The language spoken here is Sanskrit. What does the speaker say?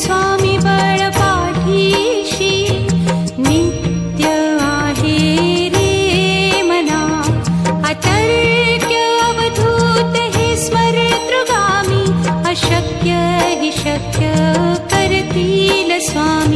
स्वामी बलपाठीषी नित्य हि रे मना अतर्क्यवधूते स्मरृवामि अशक्य हि शक्य करतिल स्वामी।